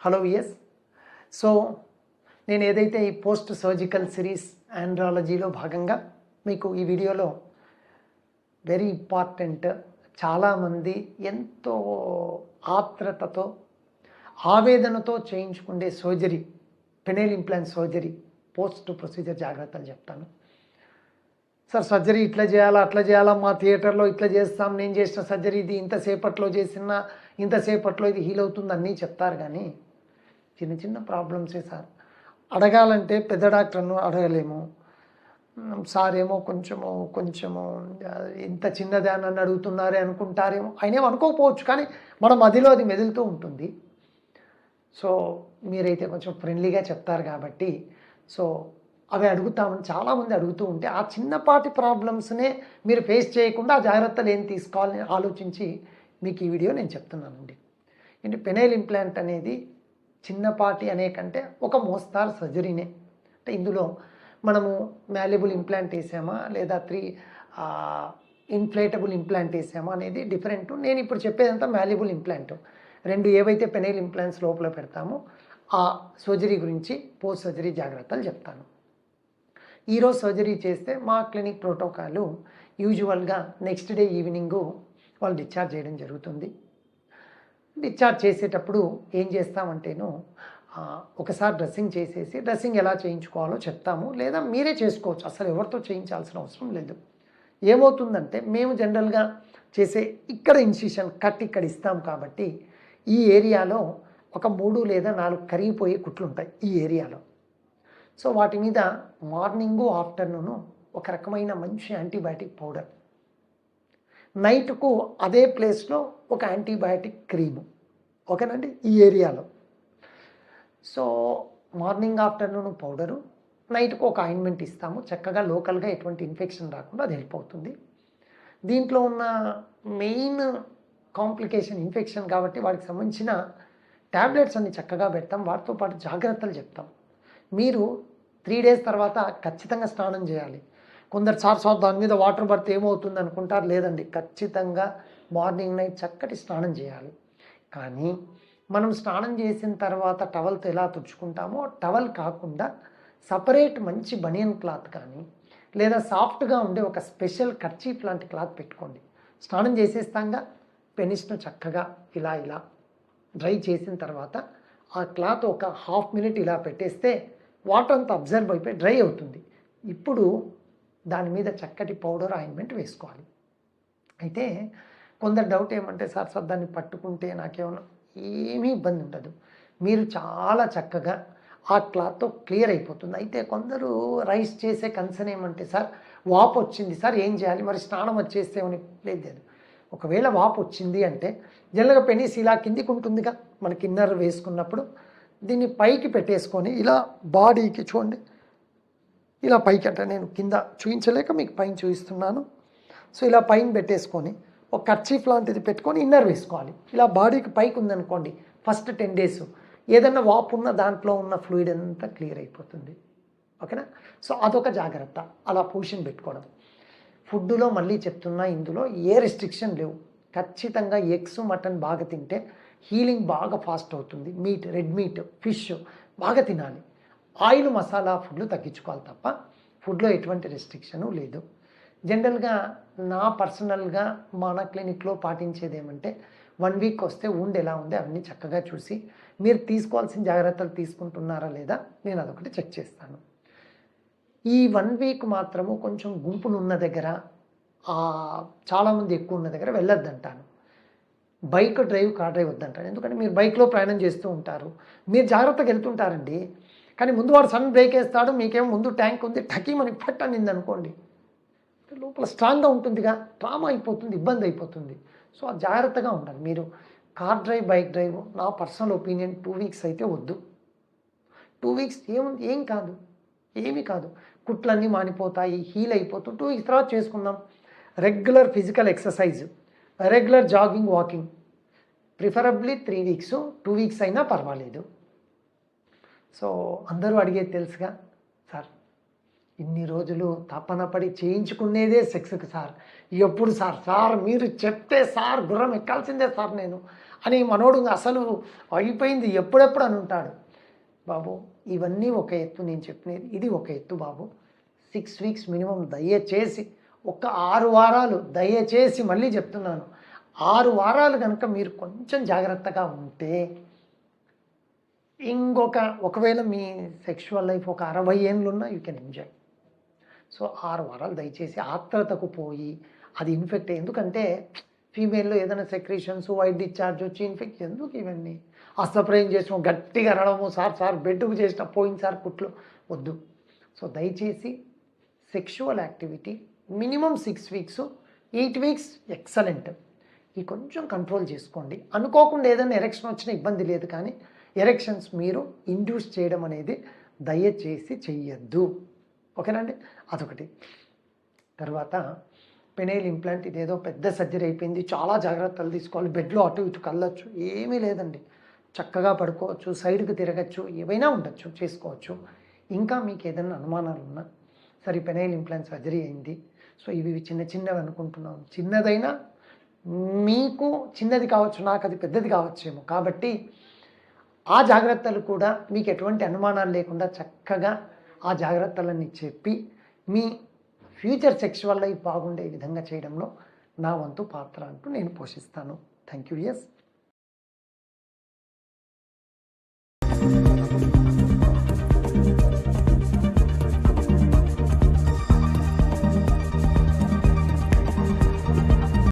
Hello VS. So నేను ఏదైతే ఈ పోస్ట్ సర్జికల్ సిరీస్ ఆండ్రాలజీలో భాగంగా మీకు ఈ వీడియోలో వెరీ ఇంపార్టెంట్ చాలామంది ఎంతో ఆత్రతతో ఆవేదనతో చేయించుకునే surgery penile implant surgery post procedure జాగ్రత్తలు చెప్తాను. సార్ సర్జరీ ఇట్లా చేయాలా అట్లా చేయాలా మా థియేటర్లో ఇట్లా చేస్తాం నేను చేసిన సర్జరీ ఇది ఇంతసేపట్లో చేసిన ఇంతసేపట్లో ఇది హీల్ అవుతుంది అన్నీ చెప్తారు కానీ చిన్న చిన్న ప్రాబ్లమ్సే సార్. అడగాలంటే పెద్ద డాక్టర్ను అడగలేము. సార్ ఏమో కొంచెము కొంచెము ఇంత చిన్నదే అని అడుగుతున్నారే అనుకుంటారేమో. ఆయన ఏమో అనుకోకపోవచ్చు కానీ మన మదిలో అది మెదులుతూ ఉంటుంది. సో మీరైతే కొంచెం ఫ్రెండ్లీగా చెప్తారు కాబట్టి సో అవి అడుగుతామని చాలామంది అడుగుతూ ఉంటే ఆ చిన్నపాటి ప్రాబ్లమ్స్నే మీరు ఫేస్ చేయకుండా ఆ జాగ్రత్తలు ఏం తీసుకోవాలని ఆలోచించి మీకు ఈ వీడియో నేను చెప్తున్నానండి. ఏంటి పెనైల్ ఇంప్లాంట్ అనేది చిన్నపాటి అనే కంటే ఒక మోస్తారు సర్జరీనే. అంటే ఇందులో మనము మ్యాలబుల్ ఇంప్లాంట్ వేసామా? లేదా త్రీ ఇన్ఫ్లేటబుల్ ఇంప్లాంట్ వేసామా? అనేది డిఫరెంట్ నేను ఇప్పుడు చెప్పేదంతా మ్యాలబుల్ ఇంప్లాంట్ రెండు ఏవైతే పెనైల్ ఇంప్లాంట్స్ లోపల పెడతామో ఆ సర్జరీ గురించి పోస్ట్ సర్జరీ జాగ్రత్తలు చెప్తాను. ఈరోజు సర్జరీ చేస్తే మా క్లినిక్ ప్రోటోకాలు యూజువల్గా నెక్స్ట్ డే ఈవినింగు వాళ్ళు డిశ్చార్జ్ చేయడం జరుగుతుంది. డిశ్చార్జ్ చేసేటప్పుడు ఏం చేస్తామంటేను ఒకసారి డ్రెస్సింగ్ చేసేసి డ్రెస్సింగ్ ఎలా చేయించుకోవాలో చెప్తాము. లేదా మీరే చేసుకోవచ్చు. అసలు ఎవరితో చేయించాల్సిన అవసరం లేదు. ఏమవుతుందంటే మేము జనరల్గా చేసే ఇక్కడ ఇన్సిషన్ కట్ ఇక్కడ ఇస్తాం కాబట్టి ఈ ఏరియాలో ఒక మూడు లేదా నాలుగు కరిగిపోయే కుట్లు ఉంటాయి ఈ ఏరియాలో. సో వాటి మీద మార్నింగు ఆఫ్టర్నూను ఒక రకమైన మంచి యాంటీబయాటిక్ పౌడర్ నైట్కు అదే ప్లేస్లో ఒక యాంటీబయాటిక్ క్రీము. ఓకేనండి? ఈ ఏరియాలో. సో మార్నింగ్ ఆఫ్టర్నూన్ పౌడరు నైట్కు ఒక ఆయింట్మెంట్ ఇస్తాము. చక్కగా లోకల్గా ఎటువంటి ఇన్ఫెక్షన్ రాకుండా అది హెల్ప్ అవుతుంది. దీంట్లో ఉన్న మెయిన్ కాంప్లికేషన్ ఇన్ఫెక్షన్ కాబట్టి వాటికి సంబంధించిన ట్యాబ్లెట్స్ అన్ని చక్కగా పెడతాం. వాటితో పాటు జాగ్రత్తలు చెప్తాం. మీరు త్రీ డేస్ తర్వాత ఖచ్చితంగా స్నానం చేయాలి. కొందరు సార్ సార్ దాని మీద వాటర్ పడితే ఏమవుతుంది అనుకుంటారు? లేదండి. ఖచ్చితంగా మార్నింగ్ నైట్ చక్కటి స్నానం చేయాలి. కానీ మనం స్నానం చేసిన తర్వాత టవల్తో ఎలా తుడుచుకుంటామో టవల్ కాకుండా సపరేట్ మంచి బనియన్ క్లాత్ కానీ లేదా సాఫ్ట్గా ఉండే ఒక స్పెషల్ కర్చీఫ్ లాంటి క్లాత్ పెట్టుకోండి. స్నానం చేసేస్తాంగా పెనిస్ను చక్కగా ఇలా ఇలా డ్రై చేసిన తర్వాత ఆ క్లాత్ ఒక హాఫ్ మినిట్ ఇలా పెట్టేస్తే వాటర్ అంతా అబ్జర్వ్ అయిపోయి డ్రై అవుతుంది. ఇప్పుడు దాని మీద చక్కటి పౌడర్ ఆయింట్మెంట్ వేసుకోవాలి. అయితే కొందరు డౌట్ ఏమంటే సార్ సార్ దాన్ని పట్టుకుంటే నాకేమన్నా ఏమీ ఇబ్బంది ఉండదు. మీరు చాలా చక్కగా ఆ క్లాత్తో క్లియర్ అయిపోతుంది. అయితే కొందరు రైస్ చేసే కన్సర్న్ ఏమంటే సార్ వాపు వచ్చింది. సార్ ఏం చేయాలి? మరి స్నానం వచ్చేస్తేమని లేదు లేదు. ఒకవేళ వాపు వచ్చింది అంటే జనరల్గా పెనీస్ ఇలా కిందికి ఉంటుందిగా మన కిన్నర్ వేసుకున్నప్పుడు. దీన్ని పైకి పెట్టేసుకొని ఇలా బాడీకి చూడండి. ఇలా పైకి అంటే నేను కింద చూపించలేక మీకు పైన చూపిస్తున్నాను. సో ఇలా పైన పెట్టేసుకొని ఒక కర్చీఫ్ లాంటిది పెట్టుకొని ఇన్నర్ వేసుకోవాలి. ఇలా బాడీకి పైకి ఉందనుకోండి ఫస్ట్ టెన్ డేస్ ఏదన్నా వాపు ఉన్న దాంట్లో ఉన్న ఫ్లూయిడ్ అంతా క్లియర్ అయిపోతుంది. ఓకేనా? సో అదొక జాగ్రత్త. అలా పొజిషన్ పెట్టుకోవడం. ఫుడ్లో మళ్ళీ చెప్తున్నా ఇందులో ఏ రెస్ట్రిక్షన్ లేవు. ఖచ్చితంగా ఎగ్స్ మటన్ బాగా తింటే హీలింగ్ బాగా ఫాస్ట్ అవుతుంది. మీట్ రెడ్ మీట్ ఫిష్ బాగా తినాలి. ఆయిల్ మసాలా ఫుడ్లు తగ్గించుకోవాలి తప్ప ఫుడ్లో ఎటువంటి రెస్ట్రిక్షను లేదు. జనరల్గా నా పర్సనల్గా మన క్లినిక్లో పాటించేది ఏమంటే వన్ వీక్ వస్తే ఉండి ఎలా ఉంది అవన్నీ చక్కగా చూసి మీరు తీసుకోవాల్సిన జాగ్రత్తలు తీసుకుంటున్నారా లేదా నేను అదొకటి చెక్ చేస్తాను. ఈ వన్ వీక్ మాత్రము కొంచెం గుంపునున్న దగ్గర చాలామంది ఎక్కువ ఉన్న దగ్గర వెళ్ళొద్దంటాను. బైక్ డ్రైవ్ కార్ డ్రైవ్ వద్దంటాను. ఎందుకంటే మీరు బైక్లో ప్రయాణం చేస్తూ ఉంటారు. మీరు జాగ్రత్తగా వెళ్తుంటారండి. కానీ ముందు వాడు సన్ బ్రేక్ వేస్తాడు మీకేమో ముందు ట్యాంక్ ఉంది టకీమని ఫట్ అనింది అనుకోండి లోపల స్ట్రాంగ్గా ఉంటుందిగా ట్రామా అయిపోతుంది ఇబ్బంది అయిపోతుంది. సో ఆ జాగ్రత్తగా ఉండాలి. మీరు కార్ డ్రైవ్ బైక్ డ్రైవ్ నా పర్సనల్ ఒపీనియన్ టూ వీక్స్ అయితే వద్దు. టూ వీక్స్ ఏముంది ఏం కాదు ఏమీ కాదు. కుట్లన్నీ మానిపోతాయి హీల్ అయిపోతూ టూ వీక్స్ తర్వాత చేసుకుందాం. Regular physical exercise regular jogging walking. Preferably three weeks two weeks అయినా పర్వాలేదు. సో అందరూ అడిగేది తెలుసుగా సార్ ఇన్ని రోజులు తపన పడి చేయించుకునేదే సెక్స్కి సార్. ఎప్పుడు సార్? సార్ మీరు చెప్తే సార్ గుర్రం ఎక్కాల్సిందే సార్ నేను. అని మనోడు అసలు అయిపోయింది ఎప్పుడెప్పుడు అని ఉంటాడు. బాబు ఇవన్నీ ఒక ఎత్తు నేను చెప్పినది ఇది ఒక ఎత్తు బాబు. సిక్స్ వీక్స్ మినిమం దయచేసి ఒక ఆరు వారాలు దయచేసి మళ్ళీ చెప్తున్నాను. ఆరు వారాలు కనుక మీరు కొంచెం జాగ్రత్తగా ఉంటే ఇంకొక ఒకవేళ మీ సెక్షువల్ లైఫ్ ఒక అరవై ఏళ్ళు ఉన్నా యూ కెన్ ఎంజాయ్ సో ఆరు వారాలు దయచేసి ఆత్రతకు పోయి అది ఇన్ఫెక్ట్ ఎందుకంటే ఫీమేల్లో ఏదైనా సెక్రేషన్స్ వైట్ డిశ్చార్జ్ వచ్చి ఇన్ఫెక్ట్ ఎందుకు ఇవన్నీ? అస్తప్రయం చేసిన గట్టిగా అనడము సార్ సార్ బెడ్కు చేసిన పోయింది సార్ కుట్లు. వద్దు. సో దయచేసి sexual activity minimum six weeks eight weeks excellent ఈ కొంచెం కంట్రోల్ చేసుకోండి. అనుకోకుండా ఏదైనా ఎరెక్షన్ వచ్చినా ఇబ్బంది లేదు కానీ ఎరెక్షన్స్ మీరు ఇండ్యూస్ చేయడం అనేది దయచేసి చెయ్యొద్దు. ఓకేనండి అదొకటి. తర్వాత పెనైల్ ఇంప్లాంట్ ఇదేదో పెద్ద సర్జరీ అయిపోయింది. చాలా జాగ్రత్తలు తీసుకోవాలి. బెడ్లో అటు ఇటు కళ్ళొచ్చు. ఏమీ లేదండి. చక్కగా పడుకోవచ్చు సైడ్కి తిరగచ్చు ఏవైనా ఉండొచ్చు చేసుకోవచ్చు. ఇంకా మీకు ఏదైనా అనుమానాలు ఉన్నా సరే పెనైల్ ఇంప్లాంట్ సర్జరీ అయింది. సో ఇవి చిన్న చిన్నవి అనుకుంటున్నాం. చిన్నదైనా మీకు చిన్నది కావచ్చు నాకు అది పెద్దది కావచ్చేమో. కాబట్టి ఆ జాగ్రత్తలు కూడా మీకు ఎటువంటి అనుమానాలు లేకుండా చక్కగా ఆ జాగ్రత్తలన్నీ చెప్పి మీ ఫ్యూచర్ సెక్చువల్ లైఫ్ బాగుండే విధంగా చేయడంలో నా వంతు పాత్ర అంటూ నేను పోషిస్తాను. Thank you yes